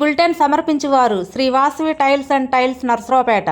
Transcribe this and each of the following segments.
Bulletin సమర్పించువారు Shri Vasavi tiles and tiles Narasaraopet.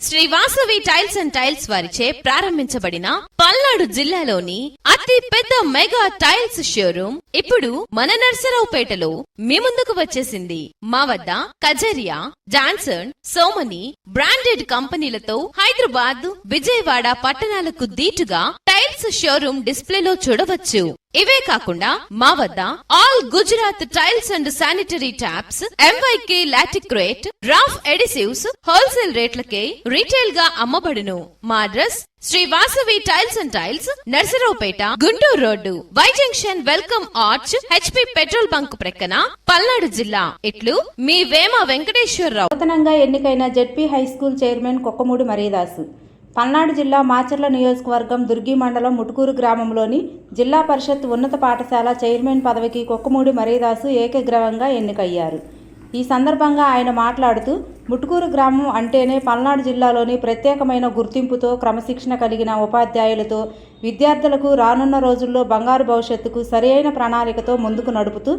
Shri Vasavi tiles and tiles వారిచే ప్రారంభించబడిన పల్నాడు జిల్లాలోని అతి పెద్ద మెగా టైల్స్ షోరూమ్ ఇప్పుడు మన నర్సరావుపేటలో మీ ముందుకు వచ్చేసింది. మా వద్ద కజరియా జాన్సన్ సోమని బ్రాండెడ్ కంపెనీలతో హైదరాబాద్ విజయవాడ పట్టణాలకు దీటుగా టైల్స్ షోరూమ్ డిస్ప్లేలో చూడవచ్చు. ఇవే కాకుండా మా వద్ద all Gujarat tiles and sanitary taps MYK Laticrete Roff adhesives wholesale రేట్లకే రీటైల్గా అమ్మబడును. మా address Shri Vasavi tiles and tiles Narasaraopet Guntur road. Y junction welcome arch HP petrol bunk ప్రక్కన పల్నాడు జిల్లా. ఇట్లు మీ వేమ వెంకటేశ్వరరావు. నూతనంగా ఎన్నికైన ZP high school chairman Kokkamudi Maridasu. Palnadu జిల్లా మాచర్ల నియోజకవర్గం దుర్గి మండలం ముటుకూరు గ్రామంలోని జిల్లా పరిషత్ ఉన్నత పాఠశాల చైర్మన్ పదవికి కొక్కమూడి మరీదాసు ఏకగ్రవంగా ఎన్నికయ్యారు. ఈ సందర్భంగా ఆయన మాట్లాడుతూ ముటుకూరు గ్రామం అంటేనే పల్నాడు జిల్లాలోని ప్రత్యేకమైన గుర్తింపుతో క్రమశిక్షణ కలిగిన ఉపాధ్యాయులతో విద్యార్థులకు రానున్న రోజుల్లో బంగారు భవిష్యత్తుకు సరియైన ప్రణాళికతో ముందుకు నడుపుతూ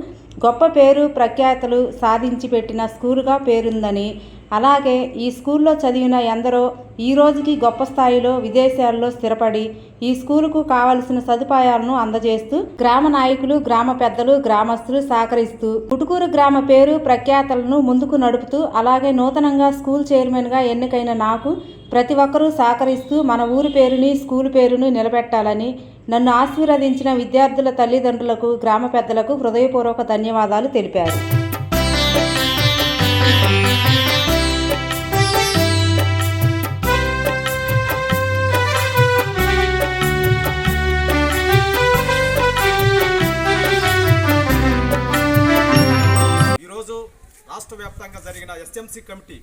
గొప్ప పేరు ప్రఖ్యాతలు సాధించి పెట్టిన స్కూలుగా పేరుందని అలాగే ఈ స్కూల్లో చదివిన ఎందరో ఈ రోజుకి గొప్ప స్థాయిలో విదేశాల్లో స్థిరపడి ఈ స్కూలుకు కావలసిన సదుపాయాలను అందజేస్తూ గ్రామ నాయకులు గ్రామ పెద్దలు గ్రామస్తులు సహకరిస్తూ పుటుకూరు గ్రామ పేరు ప్రఖ్యాతలను ముందుకు నడుపుతూ అలాగే నూతనంగా స్కూల్ చైర్మన్గా ఎన్నికైన నాకు ప్రతి ఒక్కరూ సహకరిస్తూ మన ఊరి పేరుని స్కూల్ పేరును నిలబెట్టాలని నన్ను ఆశీర్వదించిన విద్యార్థుల తల్లిదండ్రులకు గ్రామ పెద్దలకు హృదయపూర్వక ధన్యవాదాలు తెలిపారు. రాష్ట్ర వ్యాప్తంగా జరిగిన ఎస్ఎంసి కమిటీ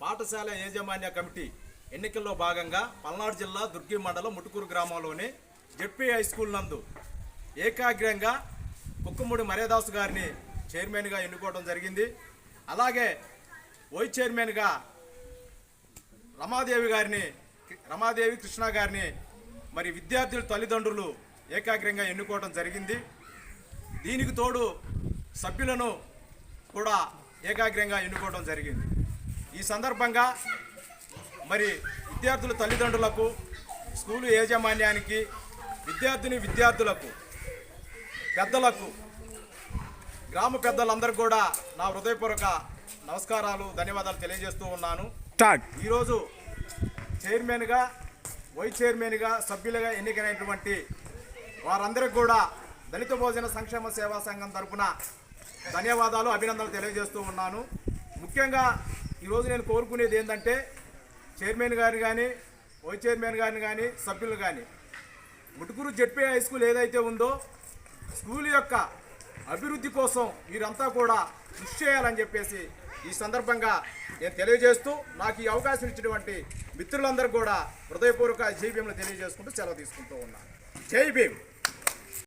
పాఠశాల యాజమాన్య కమిటీ ఎన్నికల్లో భాగంగా పల్నాడు జిల్లా దుర్గి మండలం ముటుకూరు గ్రామంలోని జెడ్పీ హై స్కూల్ నందు ఏకాగ్రంగా కుక్కుముడి మర్యాదాసు గారిని చైర్మన్గా ఎన్నుకోవడం జరిగింది. అలాగే వైస్ చైర్మన్గా రమాదేవి గారిని రమాదేవి కృష్ణ గారిని మరి విద్యార్థుల తల్లిదండ్రులు ఏకాగ్రంగా ఎన్నుకోవడం జరిగింది. దీనికి తోడు సభ్యులను కూడా ఏకాగ్రంగా ఎన్నుకోవడం జరిగింది. ఈ సందర్భంగా మరి విద్యార్థుల తల్లిదండ్రులకు స్కూలు యాజమాన్యానికి విద్యార్థిని విద్యార్థులకు పెద్దలకు గ్రామ పెద్దలందరికీ కూడా నా హృదయపూర్వక నమస్కారాలు ధన్యవాదాలు తెలియజేస్తూ ఉన్నాను. ఈరోజు చైర్మన్గా వైస్ చైర్మన్గా సభ్యులుగా ఎన్నికైనటువంటి వారందరికీ కూడా దళిత భోజన సంక్షేమ సేవా సంఘం తరపున ధన్యవాదాలు అభినందనలు తెలియజేస్తూ ఉన్నాను. ముఖ్యంగా ఈరోజు నేను కోరుకునేది ఏంటంటే చైర్మన్ గారిని కానీ వైస్ చైర్మన్ గారిని కానీ సభ్యులు కానీ ముటుకురు జెడ్పీ హై స్కూల్ ఏదైతే ఉందో స్కూల్ యొక్క అభివృద్ధి కోసం మీరంతా కూడా కృషి చేయాలని చెప్పేసి ఈ సందర్భంగా నేను తెలియజేస్తూ నాకు ఈ అవకాశం ఇచ్చినటువంటి మిత్రులందరూ కూడా హృదయపూర్వక జై తెలియజేసుకుంటూ సెలవు తీసుకుంటూ ఉన్నాను. జై భీమ్!